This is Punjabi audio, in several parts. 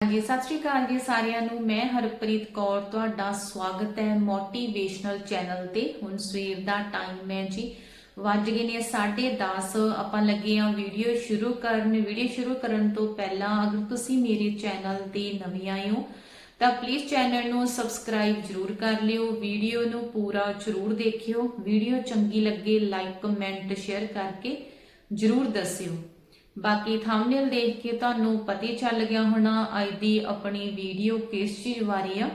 ਹਾਂਜੀ, ਸਤਿ ਸ਼੍ਰੀ ਅਕਾਲ ਜੀ ਸਾਰਿਆਂ ਨੂੰ। ਮੈਂ ਹਰਪ੍ਰੀਤ ਕੌਰ, ਤੁਹਾਡਾ ਸਵਾਗਤ ਹੈ ਮੋਟੀਵੇਸ਼ਨਲ ਚੈਨਲ ਤੇ। ਹੁਣ ਸਵੇਰ ਦਾ ਟਾਈਮ ਹੈ ਜੀ। ਵੱਜ ਗਏ ਨੇ 10:30 ਆਪਾਂ ਲੱਗੇ ਆ ਵੀਡੀਓ ਸ਼ੁਰੂ ਕਰਨ। ਵੀਡੀਓ ਸ਼ੁਰੂ ਕਰਨ ਤੋਂ ਪਹਿਲਾਂ ਅਗਰ ਤੁਸੀਂ ਮੇਰੇ ਚੈਨਲ ਤੇ ਨਵੇਂ ਆਏ ਹੋ, ਤਾਂ ਪਲੀਜ਼ ਚੈਨਲ ਨੂੰ ਸਬਸਕ੍ਰਾਈਬ ਜਰੂਰ ਕਰ ਲਿਓ। ਵੀਡੀਓ ਨੂੰ ਪੂਰਾ ਜਰੂਰ ਦੇਖਿਓ। ਵੀਡੀਓ ਚੰਗੀ ਲੱਗੇ ਲਾਈਕ ਕਮੈਂਟ ਸ਼ੇਅਰ ਕਰਕੇ ਜਰੂਰ ਦੱਸਿਓ। ਬਾਕੀ ਥੰਬਨੇਲ ਦੇਖ ਕੇ ਤੁਹਾਨੂੰ ਪਤਾ ਚੱਲ ਗਿਆ ਹੋਣਾ ਅੱਜ ਦੀ ਆਪਣੀ ਵੀਡੀਓ ਕਿਸ ਚੀਜ਼ ਬਾਰੇ ਆ।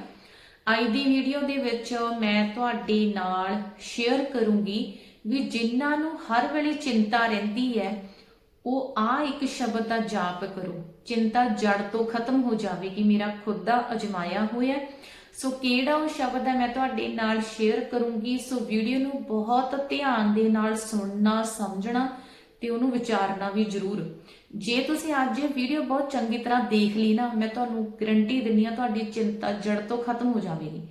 ਅੱਜ ਦੀ ਵੀਡੀਓ ਦੇ ਵਿੱਚ ਮੈਂ ਤੁਹਾਡੇ ਨਾਲ ਸ਼ੇਅਰ ਕਰੂੰਗੀ ਵੀ ਜਿਨ੍ਹਾਂ ਨੂੰ ਹਰ ਵੇਲੇ ਚਿੰਤਾ ਰਹਿੰਦੀ ਹੈ, ਉਹ ਆ ਇੱਕ ਸ਼ਬਦ ਦਾ ਜਾਪ ਕਰੋ। ਚਿੰਤਾ ਜੜ ਤੋਂ ਖਤਮ ਹੋ ਜਾਵੇਗੀ ਮੇਰਾ ਖੁਦ ਦਾ ਅਜਮਾਇਆ ਹੋਇਆ। ਸੋ ਕਿਹੜਾ ਉਹ ਸ਼ਬਦ ਹੈ ਮੈਂ ਤੁਹਾਡੇ ਨਾਲ ਸ਼ੇਅਰ ਕਰੂੰਗੀ। ਸੋ ਵੀਡੀਓ ਨੂੰ ਬਹੁਤ ਧਿਆਨ ਦੇ ਨਾਲ ਸੁਣਨਾ, ਸਮਝਣਾ। ਤੇ ਉਹਨੂੰ ਵਿਚਾਰਨਾ ਵੀ ਜ਼ਰੂਰ। ਜੇ ਤੁਸੀਂ ਅੱਜ ਇਹ ਵੀਡੀਓ ਬਹੁਤ ਚੰਗੀ ਤਰ੍ਹਾਂ ਦੇਖ ਲਈ ਨਾ, ਮੈਂ ਤੁਹਾਨੂੰ ਗਰੰਟੀ ਦਿੰਦੀ ਆ ਤੁਹਾਡੀ ਚਿੰਤਾ ਜੜ ਤੋਂ ਖਤਮ ਹੋ ਜਾਵੇਗੀ।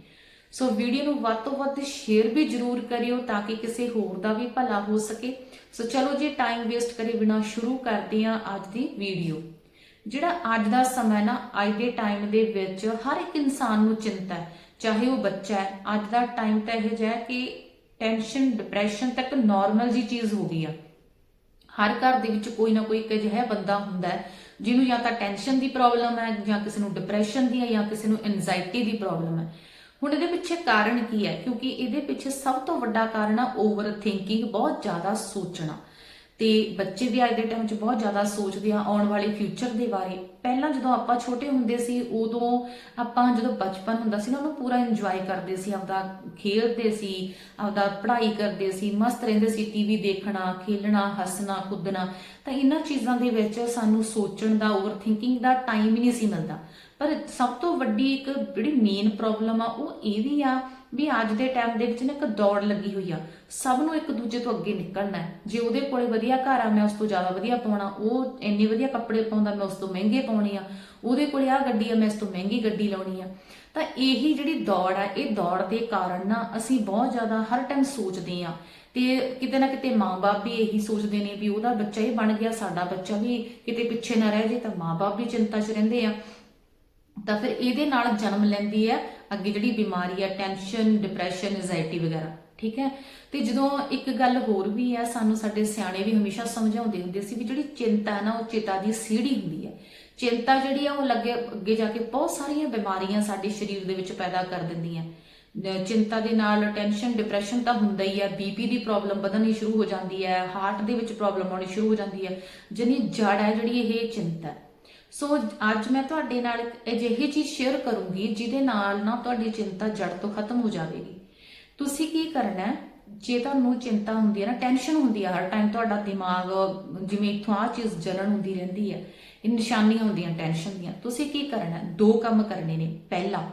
ਸੋ ਵੀਡੀਓ ਨੂੰ ਵੱਧ ਤੋਂ ਵੱਧ ਸ਼ੇਅਰ ਵੀ ਜ਼ਰੂਰ ਕਰਿਓ ਤਾਂ ਕਿ ਕਿਸੇ ਹੋਰ ਦਾ ਵੀ ਭਲਾ ਹੋ ਸਕੇ। ਸੋ ਚਲੋ ਜੀ ਟਾਈਮ ਵੇਸਟ ਕਰੇ ਬਿਨਾ ਸ਼ੁਰੂ ਕਰਦੇ ਹਾਂ ਅੱਜ ਦੀ ਵੀਡੀਓ ਜਿਹੜਾ ਅੱਜ ਦਾ ਸਮਾਂ ਨਾ, ਅੱਜ ਦੇ ਟਾਈਮ ਦੇ ਵਿੱਚ ਹਰ ਇੱਕ ਇਨਸਾਨ ਨੂੰ ਚਿੰਤਾ ਹੈ, ਚਾਹੇ ਉਹ ਬੱਚਾ ਹੈ, ਅੱਜ ਦਾ ਟਾਈਮ ਤਾਂ ਇਹ ਜਿਹਾ ਹੈ ਕਿ ਟੈਨਸ਼ਨ ਡਿਪਰੈਸ਼ਨ ਤੱਕ ਨਾਰਮਲ ਜੀ ਚੀਜ਼ ਹੋ ਗਈ ਆ। ਹਰ ਘਰ ਦੇ ਵਿੱਚ ਕੋਈ ਨਾ ਕੋਈ ਇੱਕ ਅਜਿਹਾ ਬੰਦਾ ਹੁੰਦਾ ਹੈ, ਜਿਹਨੂੰ ਜਾਂ ਤਾਂ ਟੈਨਸ਼ਨ ਦੀ ਪ੍ਰੋਬਲਮ ਹੈ ਜਾਂ ਕਿਸੇ ਨੂੰ ਡਿਪਰੈਸ਼ਨ ਦੀ ਹੈ ਜਾਂ ਕਿਸੇ ਨੂੰ ਐਂਜ਼ਾਈਟੀ ਦੀ ਪ੍ਰੋਬਲਮ ਹੈ। ਹੁਣ ਇਹਦੇ ਪਿੱਛੇ ਕਾਰਨ ਕੀ ਹੈ? ਕਿਉਂਕਿ ਇਹਦੇ ਪਿੱਛੇ ਸਭ ਤੋਂ ਵੱਡਾ ਕਾਰਨ ਆ ਓਵਰ ਥਿੰਕਿੰਗ ਬਹੁਤ ਜ਼ਿਆਦਾ ਸੋਚਣਾ। ਤੇ ਬੱਚੇ ਵੀ ਅੱਜ ਦੇ ਟਾਈਮ 'ਚ ਬਹੁਤ ਜ਼ਿਆਦਾ ਸੋਚਦੇ ਆ ਆਉਣ ਵਾਲੇ ਫਿਊਚਰ ਦੇ ਬਾਰੇ। ਪਹਿਲਾਂ ਜਦੋਂ ਆਪਾਂ ਛੋਟੇ ਹੁੰਦੇ ਸੀ, ਉਦੋਂ ਆਪਾਂ ਜਦੋਂ ਬਚਪਨ ਹੁੰਦਾ ਸੀ ਨਾ, ਉਹਨੂੰ ਪੂਰਾ ਇੰਜੋਏ ਕਰਦੇ ਸੀ, ਆਪਦਾ ਖੇਡਦੇ ਸੀ, ਆਪਦਾ ਪੜ੍ਹਾਈ ਕਰਦੇ ਸੀ, ਮਸਤ ਰਹਿੰਦੇ ਸੀ ਟੀਵੀ ਦੇਖਣਾ, ਖੇਲਣਾ, ਹੱਸਣਾ, ਕੁੱਦਣਾ। ਤਾਂ ਇਹਨਾਂ ਚੀਜ਼ਾਂ ਦੇ ਵਿੱਚ ਸਾਨੂੰ ਸੋਚਣ ਦਾ ਓਵਰ ਥਿੰਕਿੰਗ ਦਾ ਟਾਈਮ ਹੀ ਨਹੀਂ ਸੀ ਮਿਲਦਾ। ਪਰ ਸਭ ਤੋਂ ਵੱਡੀ ਇੱਕ ਜਿਹੜੀ ਮੇਨ ਪ੍ਰੋਬਲਮ ਆ, ਉਹ ਇਹ ਵੀ ਆ ਵੀ ਅੱਜ ਦੇ ਟਾਈਮ ਦੇ ਵਿੱਚ ਨਾ ਇੱਕ ਦੌੜ ਲੱਗੀ ਹੋਈ ਆ। ਸਭ ਨੂੰ ਇੱਕ ਦੂਜੇ ਤੋਂ ਅੱਗੇ ਨਿਕਲਣਾ ਜੇ ਉਹਦੇ ਕੋਲੇ ਵਧੀਆ ਘਰ ਆ, ਮੈਂ ਉਸ ਤੋਂ ਜ਼ਿਆਦਾ ਵਧੀਆ ਪਾਉਣਾ। ਉਹ ਇੰਨੇ ਵਧੀਆ ਕੱਪੜੇ ਪਾਉਂਦਾ, ਮੈਂ ਉਸ ਤੋਂ ਮਹਿੰਗੇ ਪਾਉਣੇ ਆ। ਉਹਦੇ ਕੋਲੇ ਆ ਗੱਡੀ ਆ, ਮੈਂ ਇਸ ਤੋਂ ਮਹਿੰਗੀ ਗੱਡੀ ਲਾਉਣੀ ਆ। ਤਾਂ ਇਹੀ ਜਿਹੜੀ ਦੌੜ ਆ, ਇਹ ਦੌੜ ਦੇ ਕਾਰਨ ਨਾ ਅਸੀਂ ਬਹੁਤ ਜ਼ਿਆਦਾ ਹਰ ਟਾਈਮ ਸੋਚਦੇ ਆ। ਤੇ ਕਿਤੇ ਨਾ ਕਿਤੇ ਮਾਪੇ ਵੀ ਇਹੀ ਸੋਚਦੇ ਨੇ ਵੀ ਉਹਦਾ ਬੱਚਾ ਹੀ ਬਣ ਗਿਆ, ਸਾਡਾ ਬੱਚਾ ਵੀ ਕਿਤੇ ਪਿੱਛੇ ਨਾ ਰਹਿ ਜੇ ਤਾਂ ਮਾਪੇ ਵੀ ਚਿੰਤਾ 'ਚ ਰਹਿੰਦੇ ਆ। ਤਾਂ ਫਿਰ ਇਹਦੇ ਨਾਲ ਜਨਮ ਲੈਂਦੀ ਹੈ, ਅੱਗੇ ਜਿਹੜੀ ਬਿਮਾਰੀ ਹੈ ਟੈਨਸ਼ਨ ਡਿਪਰੈਸ਼ਨ ਐਂਜ਼ਾਇਟੀ ਵਗੈਰਾ, ਠੀਕ ਹੈ? ਤੇ ਜਦੋਂ ਇੱਕ ਗੱਲ ਹੋਰ ਵੀ ਹੈ, ਸਾਨੂੰ ਸਾਡੇ ਸਿਆਣੇ ਵੀ ਹਮੇਸ਼ਾ ਸਮਝਾਉਂਦੇ ਹੁੰਦੇ ਸੀ ਵੀ ਜਿਹੜੀ ਚਿੰਤਾ ਹੈ ਨਾ, ਉਹ ਚਿਤਾ ਦੀ ਸੀੜੀ ਹੁੰਦੀ ਹੈ। ਚਿੰਤਾ ਜਿਹੜੀ ਆ, ਉਹ ਲੱਗੇ ਅੱਗੇ ਜਾ ਕੇ ਬਹੁਤ ਸਾਰੀਆਂ ਬਿਮਾਰੀਆਂ ਸਾਡੇ ਸਰੀਰ ਦੇ ਵਿੱਚ ਪੈਦਾ ਕਰ ਦਿੰਦੀਆਂ ਚਿੰਤਾ ਦੇ ਨਾਲ ਟੈਨਸ਼ਨ ਡਿਪਰੈਸ਼ਨ ਤਾਂ ਹੁੰਦਾ ਹੀ ਹੈ ਬੀਪੀ ਦੀ ਪ੍ਰੋਬਲਮ ਵਧਣੀ ਸ਼ੁਰੂ ਹੋ ਜਾਂਦੀ ਹੈ ਹਾਰਟ ਦੇ ਵਿੱਚ ਪ੍ਰੋਬਲਮ ਆਉਣੀ ਸ਼ੁਰੂ ਹੋ ਜਾਂਦੀ ਹੈ। ਜਿਹਨੀ ਜੜ ਹੈ ਜਿਹੜੀ ਇਹ ਚਿੰਤਾ ਹੈ ਸੋ ਅੱਜ ਮੈਂ ਤੁਹਾਡੇ ਨਾਲ ਇੱਕ ਅਜਿਹੀ ਚੀਜ਼ ਸ਼ੇਅਰ ਕਰੂੰਗੀ, ਜਿਹਦੇ ਨਾਲ ਨਾ ਤੁਹਾਡੀ ਚਿੰਤਾ ਜੜ ਤੋਂ ਖਤਮ ਹੋ ਜਾਵੇਗੀ। ਤੁਸੀਂ ਕੀ ਕਰਨਾ ਹੈ? ਜੇ ਤੁਹਾਨੂੰ ਚਿੰਤਾ ਹੁੰਦੀ ਹੈ ਨਾ ਟੈਨਸ਼ਨ ਹੁੰਦੀ ਹੈ, ਹਰ ਟਾਈਮ ਤੁਹਾਡਾ ਦਿਮਾਗ, ਜਿਵੇਂ ਇਥੋਂ ਆ ਚੀਜ਼ ਜਲਣ ਹੁੰਦੀ ਰਹਿੰਦੀ ਹੈ, ਇਹ ਨਿਸ਼ਾਨੀਆਂ ਹੁੰਦੀਆਂ ਟੈਨਸ਼ਨ ਦੀਆਂ। ਤੁਸੀਂ ਕੀ ਕਰਨਾ ਦੋ ਕੰਮ ਕਰਨੇ ਨੇ। ਪਹਿਲਾ,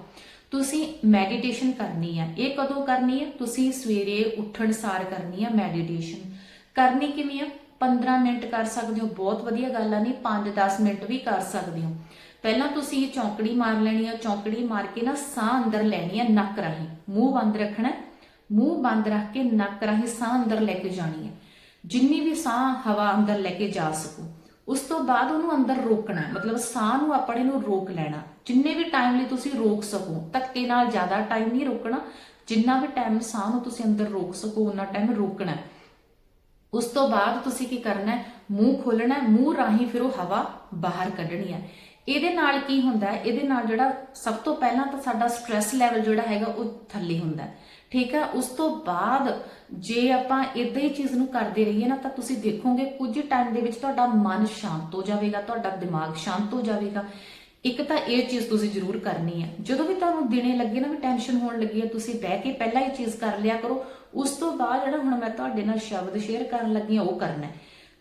ਤੁਸੀਂ ਮੈਡੀਟੇਸ਼ਨ ਕਰਨੀ ਹੈ। ਇਹ ਕਦੋਂ ਕਰਨੀ ਹੈ? ਤੁਸੀਂ ਸਵੇਰੇ ਉੱਠਣ ਸਾਰ ਕਰਨੀ ਹੈ ਮੈਡੀਟੇਸ਼ਨ ਕਰਨੀ ਕਿਵੇਂ ਹੈ? 15 ਮਿੰਟ ਕਰ ਸਕਦੇ ਹੋ, ਬਹੁਤ ਵਧੀਆ ਗੱਲ ਆ, ਨਹੀਂ 5-10 ਮਿੰਟ ਵੀ ਕਰ ਸਕਦੇ ਹੋ। ਪਹਿਲਾਂ ਤੁਸੀਂ ਇਹ ਚੌਂਕੜੀ ਮਾਰ ਲੈਣੀ ਆ, ਚੌਂਕੜੀ ਮਾਰ ਕੇ ਨਾ ਸਾਹ ਅੰਦਰ ਲੈਣੀ ਆ ਨੱਕ ਰਾਹੀਂ। ਮੂੰਹ ਬੰਦ ਰੱਖਣਾ ਮੂੰਹ ਬੰਦ ਰੱਖ ਕੇ ਨੱਕ ਰਾਹੀਂ ਸਾਹ ਅੰਦਰ ਲੈ ਕੇ ਜਾਣੀ ਹੈ। ਜਿੰਨੀ ਵੀ ਸਾਹ ਹਵਾ ਅੰਦਰ ਲੈ ਕੇ ਜਾ ਸਕੋ, ਉਸ ਤੋਂ ਬਾਅਦ ਉਹਨੂੰ ਅੰਦਰ ਰੋਕਣਾ ਮਤਲਬ ਸਾਹ ਨੂੰ ਆਪਣੇ ਨੂੰ ਰੋਕ ਲੈਣਾ। ਜਿੰਨੇ ਵੀ ਟਾਈਮ ਲਈ ਤੁਸੀਂ ਰੋਕ ਸਕੋ, ਧੱਕੇ ਨਾਲ ਜ਼ਿਆਦਾ ਟਾਈਮ ਨਹੀਂ ਰੋਕਣਾ। ਜਿੰਨਾ ਵੀ ਟਾਈਮ ਸਾਹ ਨੂੰ ਤੁਸੀਂ ਅੰਦਰ ਰੋਕ ਸਕੋ ਉਹਨਾਂ ਟਾਈਮ ਰੋਕਣਾ ਉਸ ਤੋਂ ਬਾਅਦ ਤੁਸੀਂ ਕੀ ਕਰਨਾ ਹੈ? ਮੂੰਹ ਖੋਲਣਾ ਹੈ, ਮੂੰਹ ਰਾਹੀਂ ਫਿਰ ਉਹ ਹਵਾ ਬਾਹਰ ਕੱਢਣੀ ਹੈ। ਇਹਦੇ ਨਾਲ ਕੀ ਹੁੰਦਾ ਹੈ? ਇਹਦੇ ਨਾਲ ਜਿਹੜਾ ਸਭ ਤੋਂ ਪਹਿਲਾਂ ਤਾਂ ਸਾਡਾ ਸਟ्रेस ਲੈਵਲ ਜਿਹੜਾ ਹੈਗਾ ਉਹ ਥੱਲੇ ਹੁੰਦਾ ਹੈ। ਠੀਕ ਹੈ? ਉਸ ਤੋਂ ਬਾਅਦ ਜੇ ਆਪਾਂ ਇਦਾਂ ਹੀ ਚੀਜ਼ ਨੂੰ ਕਰਦੇ ਰਹੀਏ ਨਾ, ਤਾਂ ਤੁਸੀਂ ਦੇਖੋਗੇ ਕੁਝ ਟਾਈਮ ਦੇ ਵਿੱਚ ਤੁਹਾਡਾ ਮਨ ਸ਼ਾਂਤ ਹੋ ਜਾਵੇਗਾ, ਤੁਹਾਡਾ ਦਿਮਾਗ ਸ਼ਾਂਤ ਹੋ ਜਾਵੇਗਾ। ਇੱਕ ਤਾਂ ਇਹ ਚੀਜ਼ ਤੁਸੀਂ ਜ਼ਰੂਰ ਕਰਨੀ ਹੈ। ਜਦੋਂ ਵੀ ਤੁਹਾਨੂੰ ਦਿਨੇ ਲੱਗੇ ਨਾ ਵੀ ਟੈਨਸ਼ਨ ਹੋਣ ਲੱਗੀ ਹੈ, ਤੁਸੀਂ ਬਹਿ ਕੇ ਪਹਿਲਾਂ ਇਹ ਚੀਜ਼ ਕਰ ਲਿਆ ਕਰੋ। ਉਸ ਤੋਂ ਬਾਅਦ ਜਿਹੜਾ ਹੁਣ ਮੈਂ ਤੁਹਾਡੇ ਨਾਲ ਸ਼ਬਦ ਸ਼ੇਅਰ ਕਰਨ ਲੱਗੀ ਹਾਂ, ਉਹ ਕਰਨਾ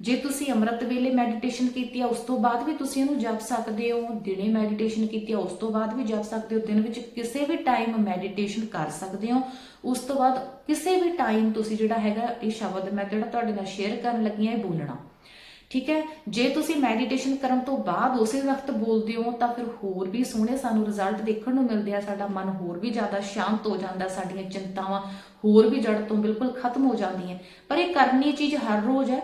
ਜੇ ਤੁਸੀਂ ਅੰਮ੍ਰਿਤ ਵੇਲੇ ਮੈਡੀਟੇਸ਼ਨ ਕੀਤੀ ਆ, ਉਸ ਤੋਂ ਬਾਅਦ ਵੀ ਤੁਸੀਂ ਇਹਨੂੰ ਜਪ ਸਕਦੇ ਹੋ। ਦਿਨੇ ਮੈਡੀਟੇਸ਼ਨ ਕੀਤੀ ਆ, ਉਸ ਤੋਂ ਬਾਅਦ ਵੀ ਜਪ ਸਕਦੇ ਹੋ। ਦਿਨ ਵਿੱਚ ਕਿਸੇ ਵੀ ਟਾਈਮ ਮੈਡੀਟੇਸ਼ਨ ਕਰ ਸਕਦੇ ਹੋ। ਉਸ ਤੋਂ ਬਾਅਦ ਕਿਸੇ ਵੀ ਟਾਈਮ ਤੁਸੀਂ ਜਿਹੜਾ ਹੈਗਾ, ਇਹ ਸ਼ਬਦ ਮੈਂ ਜਿਹੜਾ ਤੁਹਾਡੇ ਨਾਲ ਸ਼ੇਅਰ ਕਰਨ ਲੱਗੀ ਹਾਂ, ਇਹ ਬੋਲਣਾ। ਠੀਕ ਹੈ? ਜੇ ਤੁਸੀਂ ਮੈਡੀਟੇਸ਼ਨ ਕਰਨ ਤੋਂ ਬਾਅਦ ਉਸੇ ਵਕਤ ਬੋਲਦੇ ਹੋ, ਤਾਂ ਫਿਰ ਹੋਰ ਵੀ ਸੋਹਣੇ ਸਾਨੂੰ ਰਿਜ਼ਲਟ ਦੇਖਣ ਨੂੰ ਮਿਲਦੇ ਆ, ਸਾਡਾ ਮਨ ਹੋਰ ਵੀ ਜ਼ਿਆਦਾ ਸ਼ਾਂਤ ਹੋ ਜਾਂਦਾ, ਸਾਡੀਆਂ ਚਿੰਤਾਵਾਂ ਹੋਰ ਵੀ ਜੜ ਤੋਂ ਬਿਲਕੁਲ ਖਤਮ ਹੋ ਜਾਂਦੀਆਂ। ਪਰ ਇਹ ਕਰਨੀ ਚੀਜ਼ ਹਰ ਰੋਜ਼ ਹੈ,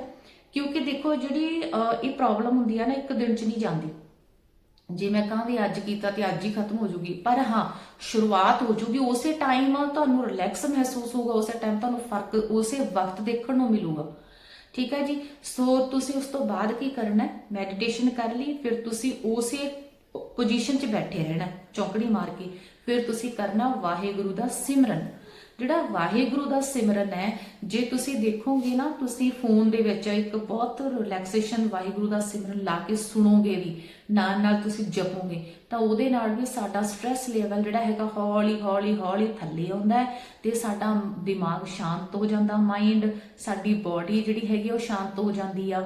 ਕਿਉਂਕਿ ਦੇਖੋ ਜਿਹੜੀ ਇਹ ਪ੍ਰੋਬਲਮ ਹੁੰਦੀ ਆ ਨਾ, ਇੱਕ ਦਿਨ 'ਚ ਨਹੀਂ ਜਾਂਦੀ। ਜੇ ਮੈਂ ਕਹਾਂ ਵੀ ਅੱਜ ਕੀਤਾ ਤੇ ਅੱਜ ਹੀ ਖਤਮ ਹੋ ਜੂਗੀ, ਪਰ ਹਾਂ, ਸ਼ੁਰੂਆਤ ਹੋ ਜੂਗੀ, ਉਸੇ ਟਾਈਮ ਤੁਹਾਨੂੰ ਰਿਲੈਕਸ ਮਹਿਸੂਸ ਹੋਊਗਾ, ਉਸੇ ਟਾਈਮ ਤੁਹਾਨੂੰ ਫ਼ਰਕ ਉਸੇ ਵਕਤ ਦੇਖਣ ਨੂੰ ਮਿਲੂਗਾ। ਠੀਕ ਹੈ ਜੀ? ਸੋ ਤੁਸੀਂ ਉਸ ਤੋਂ ਬਾਅਦ ਕੀ ਕਰਨਾ ਹੈ? ਮੈਡੀਟੇਸ਼ਨ ਕਰ ਲਈ, ਫਿਰ ਤੁਸੀਂ ਉਸੇ ਪੋਜੀਸ਼ਨ 'ਚ ਬੈਠੇ ਰਹਿਣਾ, ਚੌਂਕੜੀ ਮਾਰ ਕੇ। ਫਿਰ ਤੁਸੀਂ ਕਰਨਾ ਵਾਹਿਗੁਰੂ ਦਾ ਸਿਮਰਨ। ਜਿਹੜਾ ਵਾਹਿਗੁਰੂ ਦਾ ਸਿਮਰਨ ਹੈ, ਜੇ ਤੁਸੀਂ ਦੇਖੋਗੇ ਨਾ, ਤੁਸੀਂ ਫੋਨ ਦੇ ਵਿੱਚ ਇੱਕ ਬਹੁਤ ਰਿਲੈਕਸੇਸ਼ਨ ਵਾਹਿਗੁਰੂ ਦਾ ਸਿਮਰਨ ਲਾ ਕੇ ਸੁਣੋਗੇ ਵੀ, ਨਾਲ ਨਾਲ ਤੁਸੀਂ ਜਪੋਗੇ, ਤਾਂ ਉਹਦੇ ਨਾਲ ਵੀ ਸਾਡਾ ਸਟ੍ਰੈਸ ਲੈਵਲ ਜਿਹੜਾ ਹੈਗਾ ਹੌਲੀ ਹੌਲੀ ਹੌਲੀ ਥੱਲੇ ਆਉਂਦਾ ਹੈ ਤੇ ਸਾਡਾ ਦਿਮਾਗ ਸ਼ਾਂਤ ਹੋ ਜਾਂਦਾ ਮਾਈਂਡ ਸਾਡੀ ਬਾਡੀ ਜਿਹੜੀ ਹੈਗੀ ਉਹ ਸ਼ਾਂਤ ਹੋ ਜਾਂਦੀ ਆ।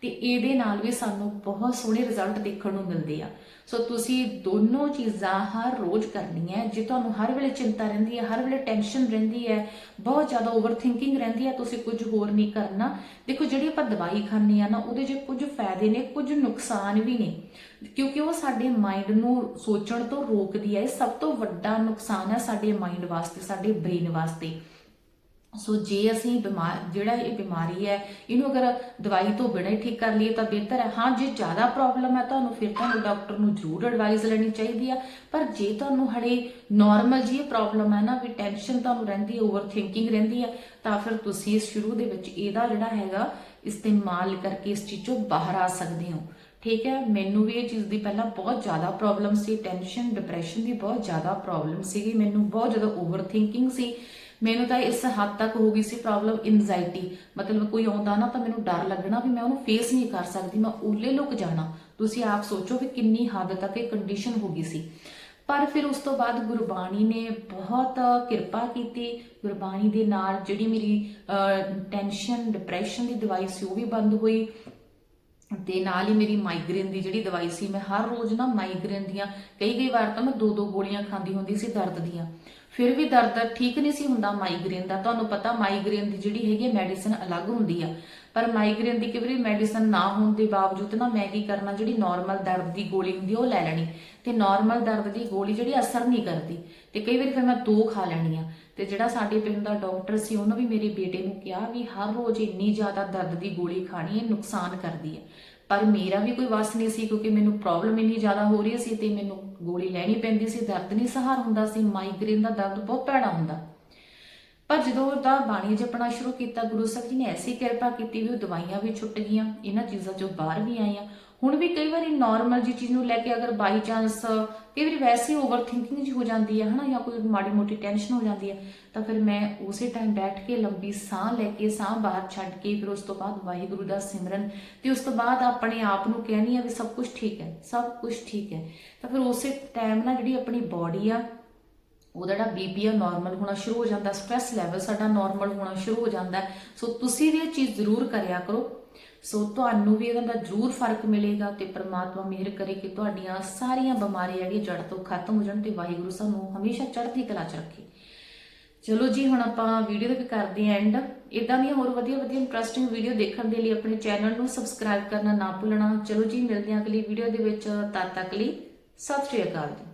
ਤੇ ਇਹਦੇ ਨਾਲ ਵੀ ਸਾਨੂੰ ਬਹੁਤ ਸੋਹਣੇ ਰਿਜ਼ਲਟ ਦੇਖਣ ਨੂੰ ਮਿਲਦੇ ਆ। ਸੋ ਤੁਸੀਂ ਦੋਨੋਂ ਚੀਜ਼ਾਂ ਹਰ ਰੋਜ਼ ਕਰਨੀ ਹੈ। ਜੇ ਤੁਹਾਨੂੰ ਹਰ ਵੇਲੇ ਚਿੰਤਾ ਰਹਿੰਦੀ ਹੈ, ਹਰ ਵੇਲੇ ਟੈਨਸ਼ਨ ਰਹਿੰਦੀ ਹੈ, ਬਹੁਤ ਜ਼ਿਆਦਾ ਓਵਰ ਥਿੰਕਿੰਗ ਰਹਿੰਦੀ ਹੈ, ਤੁਸੀਂ ਕੁਝ ਹੋਰ ਨਹੀਂ ਕਰਨਾ। ਦੇਖੋ, ਜਿਹੜੀ ਆਪਾਂ ਦਵਾਈ ਖਾਂਦੇ ਆ ਨਾ, ਉਹਦੇ 'ਚ ਕੁਝ ਫਾਇਦੇ ਨੇ, ਕੁਝ ਨੁਕਸਾਨ ਵੀ ਨੇ। ਕਿਉਂਕਿ ਉਹ ਸਾਡੇ ਮਾਈਂਡ ਨੂੰ ਸੋਚਣ ਤੋਂ ਰੋਕਦੀ ਹੈ। ਇਹ ਸਭ ਤੋਂ ਵੱਡਾ ਨੁਕਸਾਨ ਹੈ ਸਾਡੇ ਮਾਈਂਡ ਵਾਸਤੇ, ਸਾਡੇ ਬ੍ਰੇਨ ਵਾਸਤੇ। ਸੋ ਜੇ ਅਸੀਂ ਬਿਮਾਰ, ਜਿਹੜਾ ਇਹ ਬਿਮਾਰੀ ਹੈ, ਇਹਨੂੰ ਅਗਰ ਦਵਾਈ ਤੋਂ ਬਿਨਾਂ ਹੀ ਠੀਕ ਕਰ ਲਈਏ ਤਾਂ ਬਿਹਤਰ ਹੈ। ਹਾਂ, ਜੇ ਜ਼ਿਆਦਾ ਪ੍ਰੋਬਲਮ ਹੈ ਤੁਹਾਨੂੰ, ਫਿਰ ਤੁਹਾਨੂੰ ਡਾਕਟਰ ਨੂੰ ਜ਼ਰੂਰ ਐਡਵਾਈਸ ਲੈਣੀ ਚਾਹੀਦੀ ਆ। ਪਰ ਜੇ ਤੁਹਾਨੂੰ ਹੜੇ ਨਾਰਮਲ ਜੀ ਪ੍ਰੋਬਲਮ ਹੈ ਨਾ, ਵੀ ਟੈਨਸ਼ਨ ਤੁਹਾਨੂੰ ਰਹਿੰਦੀ ਹੈ ਓਵਰਥਿੰਕਿੰਗ ਰਹਿੰਦੀ ਹੈ ਤਾਂ ਫਿਰ ਤੁਸੀਂ ਇਸ ਸ਼ੁਰੂ ਦੇ ਵਿੱਚ ਇਹਦਾ ਜਿਹੜਾ ਹੈਗਾ, ਇਸਤੇਮਾਲ ਕਰਕੇ ਇਸ ਚੀਜ਼ ਚੋਂ ਬਾਹਰ ਆ ਸਕਦੇ ਹੋ। ਠੀਕ ਹੈ? ਮੈਨੂੰ ਵੀ ਇਹ ਚੀਜ਼ ਦੀ ਪਹਿਲਾਂ ਬਹੁਤ ਜ਼ਿਆਦਾ ਪ੍ਰੋਬਲਮ ਸੀ ਟੈਨਸ਼ਨ ਡਿਪਰੈਸ਼ਨ ਦੀ ਬਹੁਤ ਜ਼ਿਆਦਾ ਪ੍ਰੋਬਲਮ ਸੀਗੀ। ਮੈਨੂੰ ਬਹੁਤ ਜ਼ਿਆਦਾ ਓਵਰ ਥਿੰਕਿੰਗ ਸੀ। ਮੈਨੂੰ ਤਾਂ ਇਸ ਹੱਦ ਤੱਕ ਹੋ ਗਈ ਸੀ ਪ੍ਰੋਬਲਮ ਇੰਜ਼ਾਇਟੀ ਮਤਲਬ ਕੋਈ ਆਉਂਦਾ ਨਾ ਤਾਂ ਮੈਨੂੰ ਡਰ ਲੱਗਣਾ ਵੀ ਮੈਂ ਉਹਨੂੰ ਫੇਸ ਨਹੀਂ ਕਰ ਸਕਦੀ, ਮੈਂ ਉੱਲੇ ਲੁਕ ਜਾਣਾ। ਤੁਸੀਂ ਆਪ ਸੋਚੋ ਵੀ ਕਿੰਨੀ ਹੱਦ ਤੱਕ ਇਹ ਕੰਡੀਸ਼ਨ ਹੋ ਗਈ ਸੀ। ਪਰ ਫਿਰ ਉਸ ਤੋਂ ਬਾਅਦ ਗੁਰਬਾਣੀ ਨੇ ਬਹੁਤ ਕਿਰਪਾ ਕੀਤੀ। ਗੁਰਬਾਣੀ ਦੇ ਨਾਲ ਜਿਹੜੀ ਮੇਰੀ ਟੈਨਸ਼ਨ ਡਿਪਰੈਸ਼ਨ ਦੀ ਦਵਾਈ ਸੀ, ਉਹ ਵੀ ਬੰਦ ਹੋਈ। ਤੇ ਨਾਲ ਹੀ ਮੇਰੀ ਮਾਈਗ੍ਰੇਨ ਦੀ ਜਿਹੜੀ ਦਵਾਈ ਸੀ, ਮੈਂ ਹਰ ਰੋਜ਼ ਨਾ ਮਾਈਗ੍ਰੇਨ ਦੀਆਂ ਕਈ ਕਈ ਵਾਰ ਤਾਂ ਮੈਂ ਦੋ ਦੋ ਗੋਲੀਆਂ ਖਾਂਦੀ ਹੁੰਦੀ ਸੀ ਦਰਦ ਦੀਆਂ। ਫਿਰ ਵੀ ਦਰਦ ਠੀਕ ਨਹੀਂ ਸੀ ਹੁੰਦਾ ਮਾਈਗ੍ਰੇਨ ਦਾ। ਤੁਹਾਨੂੰ ਪਤਾ ਮਾਈਗ੍ਰੇਨ ਦੀ ਜਿਹੜੀ ਹੈਗੀ ਮੈਡੀਸਿਨ ਅਲੱਗ ਹੁੰਦੀ ਆ। ਪਰ ਮਾਈਗ੍ਰੇਨ ਦੀ ਕਈ ਵਾਰੀ ਨਾ ਹੋਣ ਦੇ ਬਾਵਜੂਦ ਨਾ ਮੈਂ ਕੀ ਕਰਨਾ, ਜਿਹੜੀ ਨਾਰਮਲ ਦਰਦ ਦੀ ਗੋਲੀ ਹੁੰਦੀ ਉਹ ਲੈ ਲੈਣੀ। ਤੇ ਨਾਰਮਲ ਦਰਦ ਦੀ ਗੋਲੀ ਜਿਹੜੀ ਅਸਰ ਨਹੀਂ ਕਰਦੀ। ਤੇ ਕਈ ਵਾਰੀ ਫਿਰ ਮੈਂ ਦੋ ਖਾ ਲੈਣੀ ਆ। ਤੇ ਜਿਹੜਾ ਸਾਡੇ ਪਿੰਡ ਦਾ ਡਾਕਟਰ ਸੀ, ਉਹਨੇ ਵੀ ਮੇਰੇ ਬੇਟੇ ਨੂੰ ਕਿਹਾ ਵੀ ਹਰ ਰੋਜ਼ ਇੰਨੀ ਜ਼ਿਆਦਾ ਦਰਦ ਦੀ ਗੋਲੀ ਖਾਣੀ ਇਹ ਨੁਕਸਾਨ ਕਰਦੀ ਹੈ ਪਰ ਮੇਰਾ ਵੀ ਕੋਈ ਵਸ ਨਹੀਂ ਸੀ ਕਿਉਂਕਿ ਮੈਨੂੰ ਪ੍ਰੋਬਲਮ ਇੰਨੀ ਜ਼ਿਆਦਾ ਹੋ ਰਹੀ ਸੀ ਤੇ ਮੈਨੂੰ ਗੋਲੀ ਲੈਣੀ ਪੈਂਦੀ ਸੀ, ਦਰਦ ਨਹੀਂ ਸਹਾਰ ਹੁੰਦਾ ਸੀ ਮਾਈਗ੍ਰੇਨ ਦਾ ਦਰਦ ਬਹੁਤ ਭੈੜਾ ਹੁੰਦਾ। ਪਰ ਜਦੋਂ ਦਾ ਬਾਣੀ ਜਪਣਾ ਸ਼ੁਰੂ ਕੀਤਾ, ਗੁਰੂ ਸਾਹਿਬ ਜੀ ਨੇ ਐਸੀ ਕਿਰਪਾ ਕੀਤੀ ਵੀ ਉਹ ਦਵਾਈਆਂ ਵੀ ਛੁੱਟ ਗਈਆਂ, ਇਹਨਾਂ ਚੀਜ਼ਾਂ ਚੋਂ ਬਾਹਰ ਵੀ ਆਈਆਂ। ਹੁਣ ਵੀ ਕਈ ਵਾਰੀ ਨਾਰਮਲ ਜੀ ਚੀਜ਼ ਨੂੰ ਲੈ ਕੇ ਅਗਰ ਬਾਈ ਚਾਂਸ ਕਈ ਵਾਰੀ ਵੈਸੇ ਓਵਰ ਥਿੰਕਿੰਗ ਜੀ ਹੋ ਜਾਂਦੀ ਹੈ ਹਨਾ, ਜਾਂ ਕੋਈ ਮਾੜੀ ਮੋਟੀ ਟੈਨਸ਼ਨ ਹੋ ਜਾਂਦੀ ਹੈ ਤਾਂ ਫਿਰ ਮੈਂ ਉਸੇ ਟਾਈਮ ਬੈਠ ਕੇ ਲੰਬੀ ਸਾਹ ਲੈ ਕੇ, ਸਾਹ ਬਾਹਰ ਛੱਡ ਕੇ, ਫਿਰ ਉਸ ਤੋਂ ਬਾਅਦ ਵਾਹਿਗੁਰੂ ਦਾ ਸਿਮਰਨ ਤੇ ਉਸ ਤੋਂ ਬਾਅਦ ਆਪਣੇ ਆਪ ਨੂੰ ਕਹਿਣੀ ਆ ਵੀ ਸਭ ਕੁਝ ਠੀਕ ਹੈ, ਸਭ ਕੁਝ ਠੀਕ ਹੈ। ਤਾਂ ਫਿਰ ਉਸੇ ਟਾਈਮ ਨਾਲ ਜਿਹੜੀ ਆਪਣੀ ਬਾਡੀ ਆ, ਉਹਦਾ ਜਿਹੜਾ ਬੀਪੀ ਆ ਨਾਰਮਲ ਹੋਣਾ ਸ਼ੁਰੂ ਹੋ ਜਾਂਦਾ ਸਟ्रेस ਲੈਵਲ ਸਾਡਾ ਨਾਰਮਲ ਹੋਣਾ ਸ਼ੁਰੂ ਹੋ ਜਾਂਦਾ। ਸੋ ਤੁਸੀਂ ਵੀ ਇਹ ਚੀਜ਼ ਜ਼ਰੂਰ ਕਰਿਆ ਕਰੋ। ਸੋ ਤੁਹਾਨੂੰ ਵੀ ਇਹਦਾ ਜ਼ਰੂਰ ਫ਼ਰਕ ਮਿਲੇਗਾ ਤੇ ਪ੍ਰਮਾਤਮਾ ਮਿਹਰ ਕਰੇ ਕਿ ਤੁਹਾਡੀਆਂ ਸਾਰੀਆਂ ਬਿਮਾਰੀਆਂ ਜਿਹੜੀਆਂ ਜੜ ਤੋਂ ਖਤਮ ਹੋ ਜਾਣ ਤੇ ਵਾਹਿਗੁਰੂ ਸਾਨੂੰ ਹਮੇਸ਼ਾ ਚੜ੍ਹਦੀ ਕਲਾ ਚ ਰੱਖੇ। ਚਲੋ ਜੀ, ਹੁਣ ਆਪਾਂ ਵੀਡੀਓ ਦਾ ਵੀ ਕਰਦੇ ਹਾਂ ਐਂਡ ਇਦਾਂ ਦੀਆਂ ਹੋਰ ਵਧੀਆ ਵਧੀਆ ਇੰਟਰਸਟਿੰਗ ਵੀਡੀਓ ਦੇਖਣ ਦੇ ਲਈ ਆਪਣੇ ਚੈਨਲ ਨੂੰ ਸਬਸਕ੍ਰਾਈਬ ਕਰਨਾ ਨਾ ਭੁੱਲਣਾ। ਚਲੋ ਜੀ, ਮਿਲਦੇ ਹਾਂ ਅਗਲੀ ਵੀਡੀਓ ਦੇ ਵਿੱਚ। ਤਦ ਤੱਕ ਲਈ ਸਤਿ ਸ਼੍ਰੀ ਅਕਾਲ ਜੀ।